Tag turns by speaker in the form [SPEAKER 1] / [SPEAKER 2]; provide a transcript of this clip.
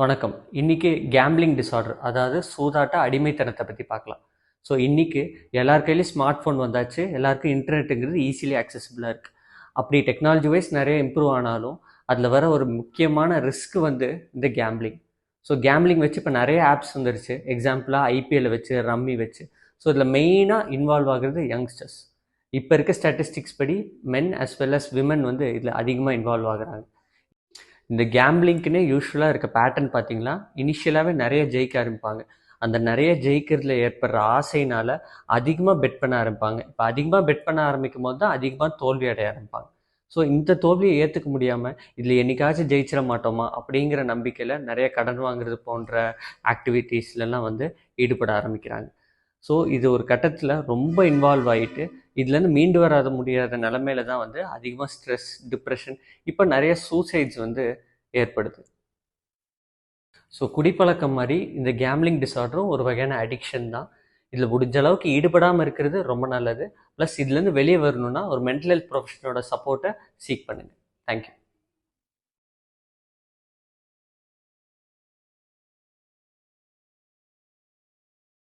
[SPEAKER 1] வணக்கம். இன்னைக்கு gambling disorder அதாவது சூதாட்ட அடிமைத்தனத்தை பற்றி பார்க்கலாம். ஸோ இன்றைக்கி எல்லார் கையிலையும் ஸ்மார்ட் ஃபோன் வந்தாச்சு. எல்லாருக்கும் இன்டர்நெட்டுங்கிறது ஈஸிலி accessible-ஆ இருக்குது அப்படி டெக்னாலஜி வைஸ் நிறைய இம்ப்ரூவ் ஆனாலும் அதில் வர ஒரு முக்கியமான ரிஸ்க் வந்து இந்த கேம்பிளிங் ஸோ கேம்பிளிங் வச்சு இப்போ நிறைய ஆப்ஸ் வந்துருச்சு. எக்ஸாம்பிளாக ஐபிஎல் வச்சு ரம்மி வச்சு. ஸோ இதில் மெயினாக இன்வால்வ் ஆகுறது யங்ஸ்டர்ஸ் இப்போ இருக்க ஸ்டாட்டிஸ்டிக்ஸ் படி men as well as women வந்து இதில் அதிகமாக இன்வால்வ் ஆகுறாங்க. இந்த கேம்பிளிங்க்குன்னே யூஸ்வலாக இருக்க பேட்டர்ன் பார்த்தீங்கன்னா இனிஷியலாகவே நிறைய ஜெயிக்க ஆரம்பிப்பாங்க. அந்த நிறைய ஜெயிக்கிறதுல ஏற்படுற ஆசையினால் அதிகமாக பெட் பண்ண ஆரம்பிப்பாங்க. இப்போ அதிகமாக பெட் பண்ண ஆரம்பிக்கும் போது தான் அதிகமாக தோல்வி அடைய ஆரம்பிப்பாங்க. ஸோ இந்த தோல்வியை ஏற்றுக்க முடியாமல் இதில் என்னைக்காச்சும் ஜெயிச்சிட மாட்டோமா? அப்படிங்கிற நம்பிக்கையில் நிறைய கடன் வாங்குறது போன்ற ஆக்டிவிட்டீஸ்லலாம் வந்து ஈடுபட ஆரம்பிக்கிறாங்க. ஸோ இது ஒரு கட்டத்தில் ரொம்ப இன்வால்வ் ஆகிட்டு இதுலேருந்து மீண்டு வராத முடியாத நிலமையில தான் வந்து அதிகமாக ஸ்ட்ரெஸ் டிப்ரெஷன் இப்போ நிறைய சூசைட்ஸ் வந்து ஏற்படுது. ஸோ குடிப்பழக்கம் மாதிரி இந்த கேம்லிங் டிசார்டரும் ஒரு வகையான அடிக்ஷன் தான். இதில் முடிஞ்ச அளவுக்கு ஈடுபடாமல் இருக்கிறது ரொம்ப நல்லது. ப்ளஸ் இதுலேருந்து வெளியே வரணும்னா ஒரு மென்டல் ஹெல்த் ப்ரொஃபஷனோட சப்போர்ட்டை சீக் பண்ணுங்கள் தேங்க்யூ